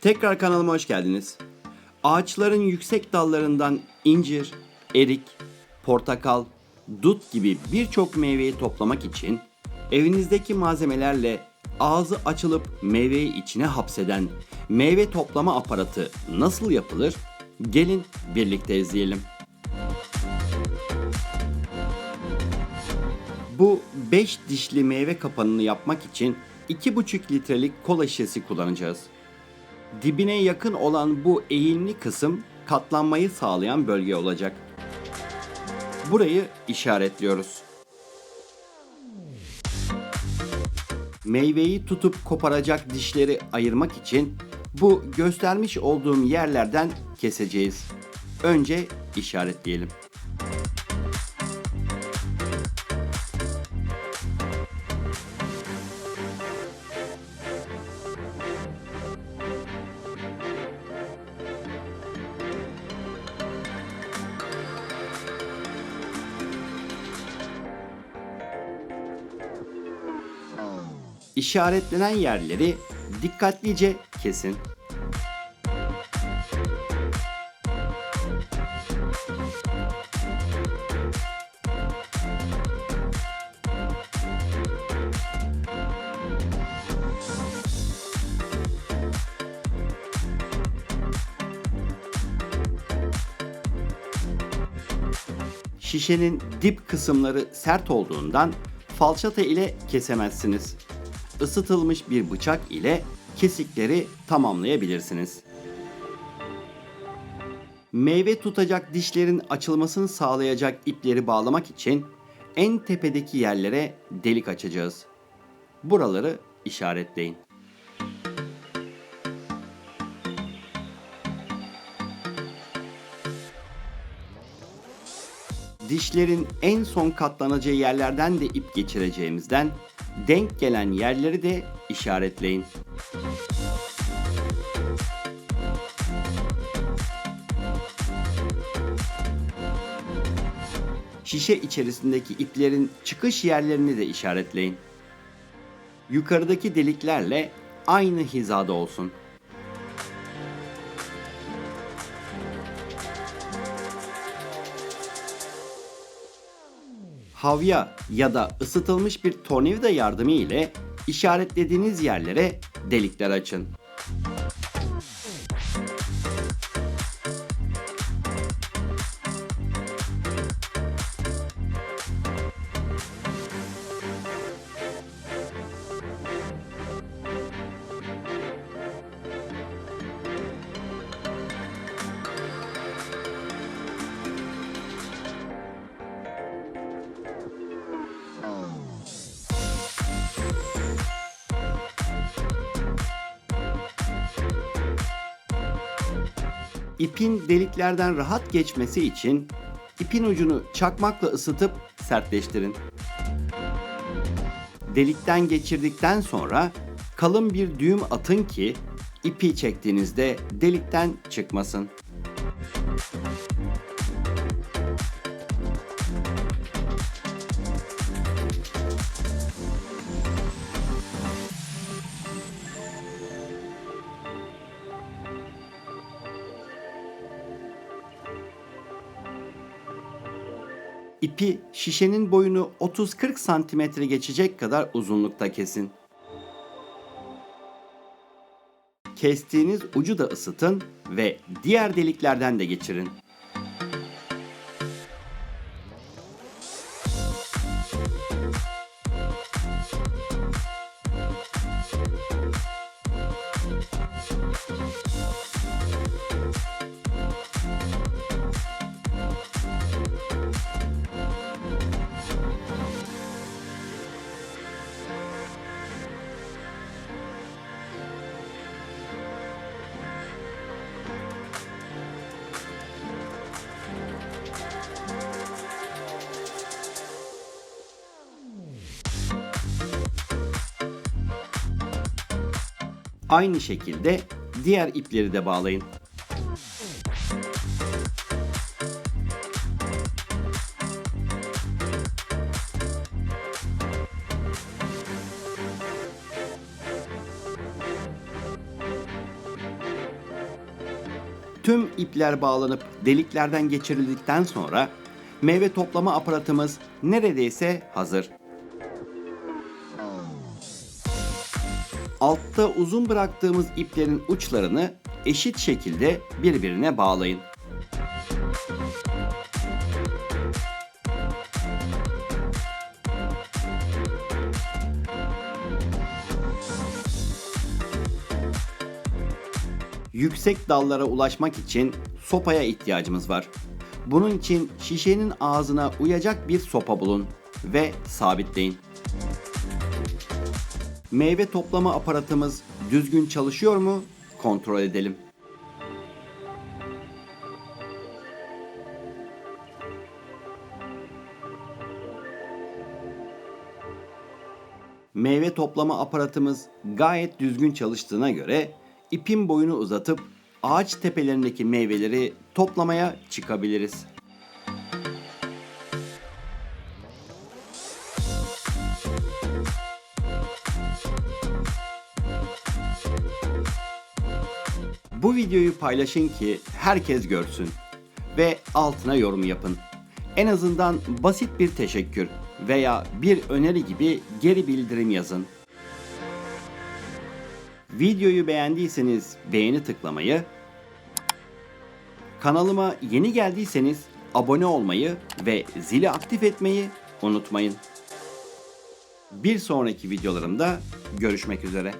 Tekrar kanalıma hoş geldiniz. Ağaçların yüksek dallarından incir, erik, portakal, dut gibi birçok meyveyi toplamak için evinizdeki malzemelerle ağzı açılıp meyveyi içine hapseden meyve toplama aparatı nasıl yapılır? Gelin birlikte izleyelim. Bu 5 dişli meyve kapanını yapmak için 2,5 litrelik kola şişesi kullanacağız. Dibine yakın olan bu eğimli kısım katlanmayı sağlayan bölge olacak. Burayı işaretliyoruz. Meyveyi tutup koparacak dişleri ayırmak için bu göstermiş olduğum yerlerden keseceğiz. Önce işaretleyelim. İşaretlenen yerleri dikkatlice kesin. Şişenin dip kısımları sert olduğundan falçata ile kesemezsiniz. Isıtılmış bir bıçak ile kesikleri tamamlayabilirsiniz. Meyve tutacak dişlerin açılmasını sağlayacak ipleri bağlamak için en tepedeki yerlere delik açacağız. Buraları işaretleyin. Dişlerin en son katlanacağı yerlerden de ip geçireceğimizden denk gelen yerleri de işaretleyin. Şişe içerisindeki iplerin çıkış yerlerini de işaretleyin. Yukarıdaki deliklerle aynı hizada olsun. Havya ya da ısıtılmış bir tornavida yardımı ile işaretlediğiniz yerlere delikler açın. İpin deliklerden rahat geçmesi için ipin ucunu çakmakla ısıtıp sertleştirin. Delikten geçirdikten sonra kalın bir düğüm atın ki ipi çektiğinizde delikten çıkmasın. İpi şişenin boyunu 30-40 santimetre geçecek kadar uzunlukta kesin. Kestiğiniz ucu da ısıtın ve diğer deliklerden de geçirin. Aynı şekilde diğer ipleri de bağlayın. Tüm ipler bağlanıp deliklerden geçirildikten sonra meyve toplama aparatımız neredeyse hazır. Altta uzun bıraktığımız iplerin uçlarını eşit şekilde birbirine bağlayın. Yüksek dallara ulaşmak için sopaya ihtiyacımız var. Bunun için şişenin ağzına uyacak bir sopa bulun ve sabitleyin. Meyve toplama aparatımız düzgün çalışıyor mu? Kontrol edelim. Meyve toplama aparatımız gayet düzgün çalıştığına göre ipin boyunu uzatıp ağaç tepelerindeki meyveleri toplamaya çıkabiliriz. Bu videoyu paylaşın ki herkes görsün ve altına yorum yapın. En azından basit bir teşekkür veya bir öneri gibi geri bildirim yazın. Videoyu beğendiyseniz beğeni tıklamayı, kanalıma yeni geldiyseniz abone olmayı ve zili aktif etmeyi unutmayın. Bir sonraki videolarımda görüşmek üzere.